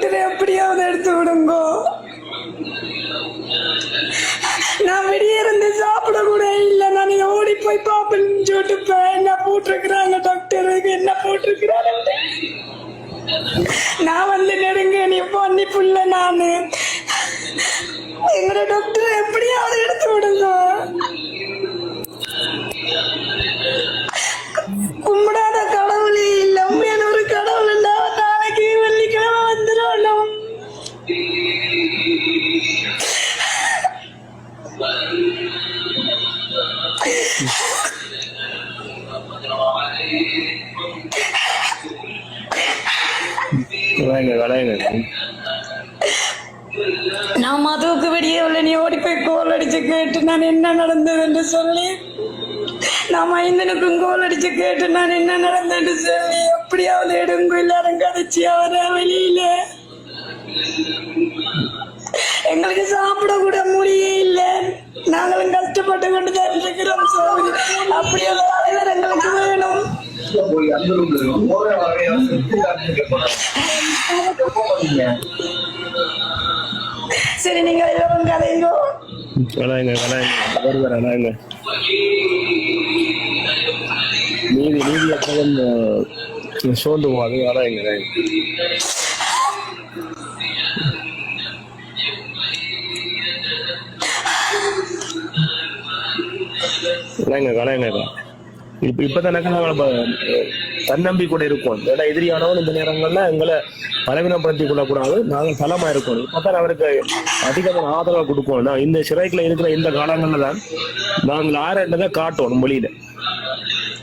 Doctor எப்படியாவது எடுத்து விடுங்கோ. நான் வெளியே இருந்து சாப்பிட கூட இல்லை. நான் ஓடி போய் பாப்பேன்னு சொல்லிட்டு என்ன போட்டிருக்கிறாங்க டாக்டருக்கு என்ன போட்டிருக்கிறாங்க நான் வந்து நெருங்க நீ பண்ணி புள்ள நானு. எங்களோட டாக்டர் எப்படியாவது எடுத்து விடுங்க. நான் மதுவுக்கு வெளியே உள்ள நீ ஓடி போய் கோல் அடிச்சு கேட்டு நான் என்ன நடந்தது என்று சொல்லி நான் மைந்தனுக்கும் கோல் அடிச்சு கேட்டு நான் என்ன நடந்ததுன்னு சொல்லி எப்படியாவது எடுங்க எல்லாரும் கதைச்சி அவர வெளியில. எங்களுக்கு சாப்பிட கூட முடியே இல்ல. நாங்களும் கஷ்டப்பட்டு கொண்டு அப்படி ஒரு தலைவர் எங்களுக்கு வேணும். சரி நீங்க எல்லாரும் கதைங்கோ வளையுங்க வளையுங்க ஒருவர் வளையுங்க நீதி நீதி அப்பதான் சோர்ந்து போகாது. வளையுங்க வளையுங்க வளையுங்க வளையுங்க இப்ப இப்பதானக்க நாங்கள் தன்னம்பி கூட இருக்கோம். ஏன்னா எதிரியானவன் இந்த நேரங்கள்ல எங்களை பலவீனப்படுத்தி கொள்ளக்கூடாது. நாங்கள் பலமா இருக்கணும். இப்பதான் அவருக்கு அதிகமான ஆதரவு கொடுப்போம். நான் இந்த சிறைக்குள்ள இருக்கிற இந்த காலங்கள்ல தான் நாங்கள் ஆரண்டதை காட்டணும் வெளியில.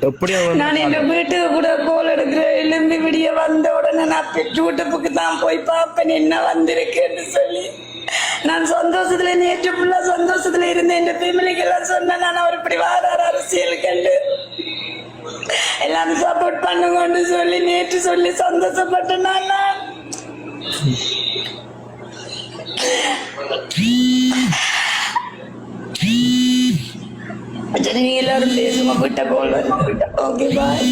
எப்படி நான் எங்க வீட்டுக்கு கூட கோல் எடுக்கிறேன். எலும்பி விடிய வந்த உடனே நான் பெற்று யூடியூப்புக்கு தான் போய் பார்ப்பேன். என்ன வந்திருக்கேன்னு சொல்லி. நான் சந்தோஷத்துல நேற்று ஃபுல்லா சந்தோஷத்துல இருந்தேன் என் ஃபேமிலிக்கு எல்லாம் சொன்னேன் நான் அவர் இப்படி வாரார் அரசியல் கண்டு. எல்லாரும் சப்போர்ட் பண்ணுங்கன்னு சொல்லி நேற்று சொல்லி சந்தோஷப்பட்டேன் நான். நான். சரி நீங்க எல்லாரும் விட்ட போல் ஓகே பாய்